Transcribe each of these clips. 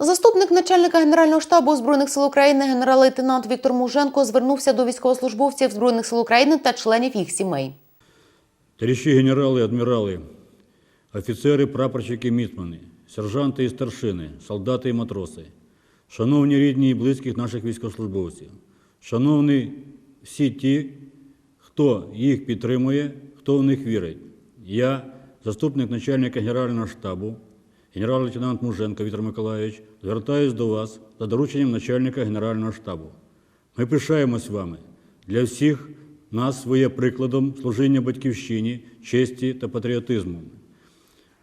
Заступник начальника Генерального штабу Збройних сил України генерал-лейтенант Віктор Муженко звернувся до військовослужбовців Збройних сил України та членів їх сімей. Товариші генерали, адмірали, офіцери, прапорщики, мітмани, сержанти і старшини, солдати і матроси, шановні рідні і близьких наших військовослужбовців, шановні всі ті, хто їх підтримує, хто в них вірить. Я, заступник начальника Генерального штабу, генерал-лейтенант Муженко Віктор Миколайович, звертаюсь до вас за дорученням начальника Генерального штабу. Ми пишаємось вами. Для всіх нас своє прикладом служіння батьківщині, честі та патріотизму.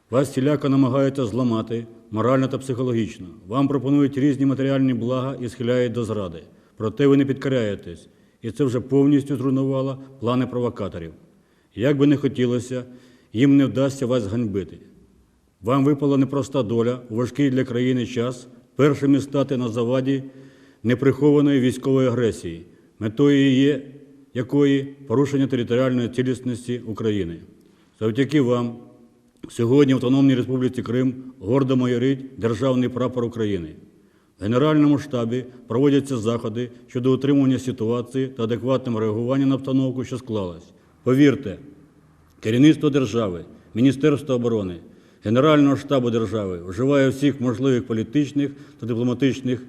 Вас всіляко намагаються зламати морально та психологічно. Вам пропонують різні матеріальні блага і схиляють до зради. Проте ви не підкоряєтесь, і це вже повністю зруйнувало плани провокаторів. Як би не хотілося, їм не вдасться вас ганьбити. Вам випала непроста доля у важкий для країни час першими стати на заваді неприхованої військової агресії, метою є якої порушення територіальної цілісності України. Завдяки вам сьогодні в Автономній Республіці Крим гордо майорить Державний прапор України. В Генеральному штабі проводяться заходи щодо утримування ситуації та адекватного реагування на обстановку, що склалась. Повірте, Керівництво держави, Міністерство оборони, Генерального штабу держави вживає всіх можливих політичних та дипломатичних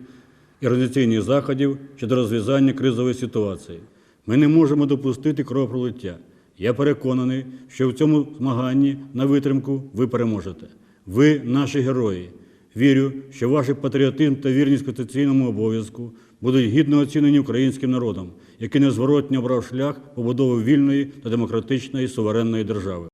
і організаційних заходів щодо розв'язання кризової ситуації. Ми не можемо допустити кровопролиття. Я переконаний, що в цьому змаганні на витримку ви переможете. Ви наші герої. Вірю, що ваш патріотизм та вірність конституційному обов'язку будуть гідно оцінені українським народом, який незворотньо обрав шлях побудови вільної та демократичної суверенної держави.